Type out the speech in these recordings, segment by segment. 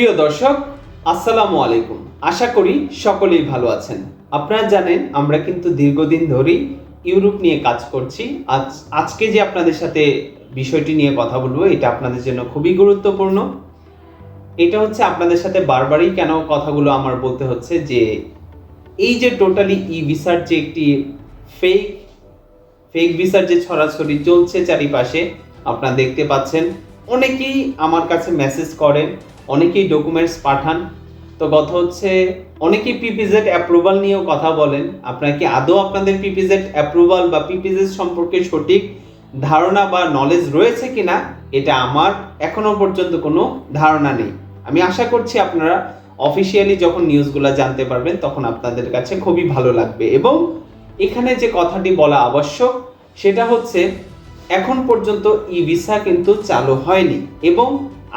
প্রিয় দর্শক, আসসালামু আলাইকুম। আশা করি সকলেই ভালো আছেন। আপনারা জানেন, আমরা কিন্তু দীর্ঘদিন ধরেই ইউরোপ নিয়ে কাজ করছি। আজ, আজকে যে আপনাদের সাথে বিষয়টি নিয়ে কথা বলব, এটা আপনাদের জন্য খুবই গুরুত্বপূর্ণ। এটা হচ্ছে আপনাদের সাথে বারবারই কেন কথাগুলো আমার বলতে হচ্ছে যে, এই যে টোটালি ই ভিসার যে একটি ফেক ফেক ভিসার যে ছড়াছড়ি চলছে চারিপাশে, আপনারা দেখতে পাচ্ছেন। অনেকেই আমার কাছে মেসেজ করেন অনেকেই ডকুমেন্টস পাঠান। তো কথা হচ্ছে, অনেকেই পিপিজেড অ্যাপ্রুভাল নিয়েও কথা বলেন। আপনারা কি আদৌ আপনাদের পিপিজেড অ্যাপ্রুভাল বা পিপিজেড সম্পর্কে সঠিক ধারণা বা নলেজ রয়েছে কিনা, এটা আমার এখনও পর্যন্ত কোনো ধারণা নেই। আমি আশা করছি আপনারা অফিসিয়ালি যখন নিউজগুলো জানতে পারবেন, তখন আপনাদের কাছে খুবই ভালো লাগবে। এবং এখানে যে কথাটি বলা আবশ্যক, সেটা হচ্ছে, এখন পর্যন্ত ই ভিসা কিন্তু চালু হয়নি। এবং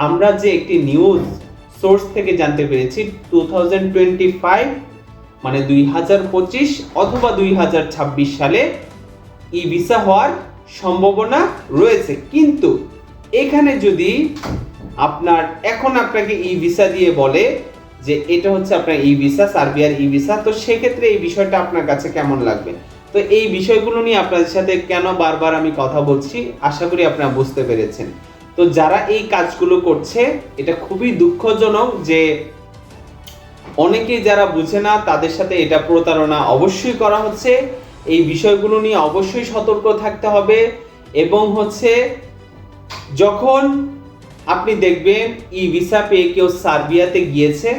আমরা যে একটি নিউজ সোর্স থেকে জানতে পেরেছি টু থাউজেন্ড টোয়েন্টি ফাইভ মানে দুই হাজার পঁচিশ অথবা দুই হাজার ছাব্বিশ সালে ই ভিসা হওয়ার সম্ভাবনা রয়েছে। কিন্তু এখানে যদি আপনার, এখন আপনাকে ই ভিসা দিয়ে বলে যে এটা হচ্ছে আপনার ই ভিসা সার্বিয়ার ই ভিসা তো সেক্ষেত্রে এই বিষয়টা আপনার কাছে কেমন লাগবে? তো এই বিষয়গুলো নিয়ে আপনাদের সাথে কেন বারবার আমি কথা বলছি, আশা করি আপনারা বুঝতে পেরেছেন। তো যারা এই কাজগুলো করছে, এটা খুবই দুঃখজনক যে অনেকেই যারা বুঝে না, তাদের সাথে এটা প্রতারণা অবশ্যই করা হচ্ছে। এই বিষয়গুলো নিয়ে অবশ্যই সতর্ক থাকতে হবে এবং হচ্ছে যখন আপনি দেখবেন ই ভিসা পেয়ে কেউ সার্বিয়াতে গিয়েছে,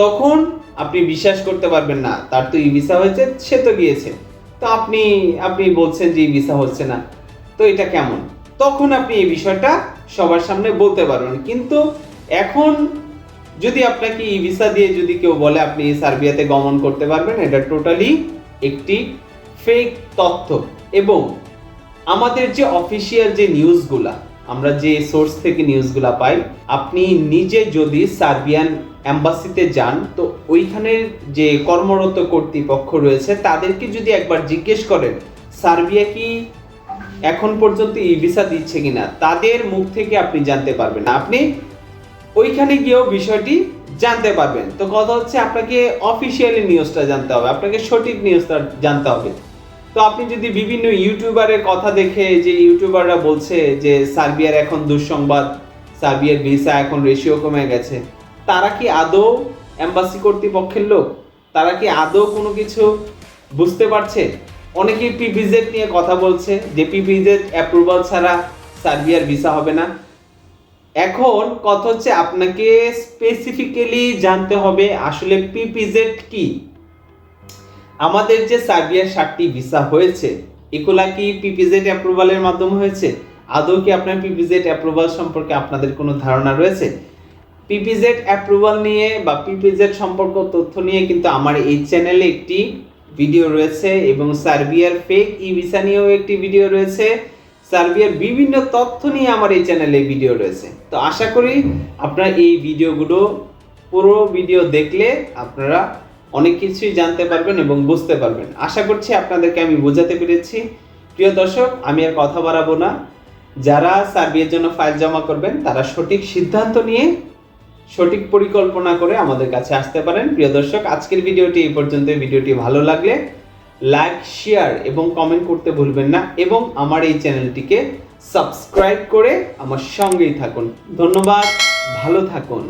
তখন আপনি বিশ্বাস করতে পারবেন না, তার তো ই ভিসা হয়েছে, সে তো গিয়েছে। তো আপনি আপনি বলছেন যে ই ভিসা হচ্ছে না। তো এটা কেমন? তখন আপনি এই বিষয়টা সবার সামনে বলতে পারবেন। কিন্তু এখন যদি আপনাকে ই ভিসা দিয়ে যদি কেউ বলে আপনি সার্বিয়াতে গমন করতে পারবেন, এটা টোটালি একটি ফেক তথ্য। এবং আমাদের যে অফিসিয়াল যে নিউজগুলা আমরা যে সোর্স থেকে নিউজগুলা পাই, আপনি নিজে যদি সার্বিয়ান অ্যাম্বাসিতে যান, তো ওইখানের যে কর্মরত কর্তৃপক্ষ রয়েছে, তাদেরকে যদি একবার জিজ্ঞেস করেন, সার্বিয়া কি এখন পর্যন্ত ই ভিসা দিচ্ছে কিনা, তাদের মুখ থেকে আপনি জানতে পারবেন আপনি ওইখানে গিয়েও বিষয়টি জানতে পারবেন। তো কথা হচ্ছে আপনাকে অফিসিয়ালি নিউজটা জানতে হবে, আপনাকে সঠিক নিউজটা জানতে হবে। তো আপনি যদি বিভিন্ন ইউটিউবারের কথা দেখে, যে ইউটিউবাররা বলছে যে সার্বিয়ার এখন দুঃসংবাদ, সার্বিয়ার ভিসা এখন রেশিও কমে গেছে, তারা কি আদৌ এম্বাসি কর্তৃপক্ষের লোক? তারা কি আদৌ কোনো কিছু বুঝতে পারছে? অনেকেই পিপিজেড নিয়ে কথা বলছে যে পিপিজেড অ্যাপ্রুভাল ছাড়া সার্বিয়ার ভিসা হবে না। এখন কথা হচ্ছে আপনাকে স্পেসিফিক্যালি জানতে হবে আসলে পিপিজেড কি? আমাদের যে সার্বিয়ার সাতটি ভিসা হয়েছে, এগুলা কি পিপিজেড অ্যাপ্রুভালের মাধ্যমে হয়েছে? আদৌ কি আপনার পিপিজেড অ্যাপ্রুভাল সম্পর্কে আপনাদের কোনো ধারণা রয়েছে? পিপিজেড অ্যাপ্রুভাল নিয়ে বা পিপিজেড সম্পর্ক তথ্য নিয়ে কিন্তু আমার এই চ্যানেলে একটি ভিডিও রয়েছে এবং সার্বিয়ার ফেক ই ভিসা নিয়েও একটি ভিডিও রয়েছে। সার্বিয়ার বিভিন্ন তথ্য নিয়ে আমার এই চ্যানেলে ভিডিও রয়েছে। তো আশা করি আপনারা এই ভিডিওগুলো, পুরো ভিডিও দেখলে আপনারা অনেক কিছুই জানতে পারবেন এবং বুঝতে পারবেন। আশা করছি আপনাদেরকে আমি বোঝাতে পেরেছি। প্রিয় দর্শক, আমি আর কথা বাড়াবো না। যারা সার্বিয়ার জন্য ফাইল জমা করবেন, তারা সঠিক সিদ্ধান্ত নিয়ে সঠিক পরিকল্পনা করে আমাদের কাছে আসতে পারেন। প্রিয় দর্শক, আজকের ভিডিওটি এই পর্যন্ত ভিডিওটি ভালো লাগলে লাইক, শেয়ার এবং কমেন্ট করতে ভুলবেন না এবং আমার এই চ্যানেলটিকে সাবস্ক্রাইব করে আমার সঙ্গেই থাকুন। ধন্যবাদ, ভালো থাকুন।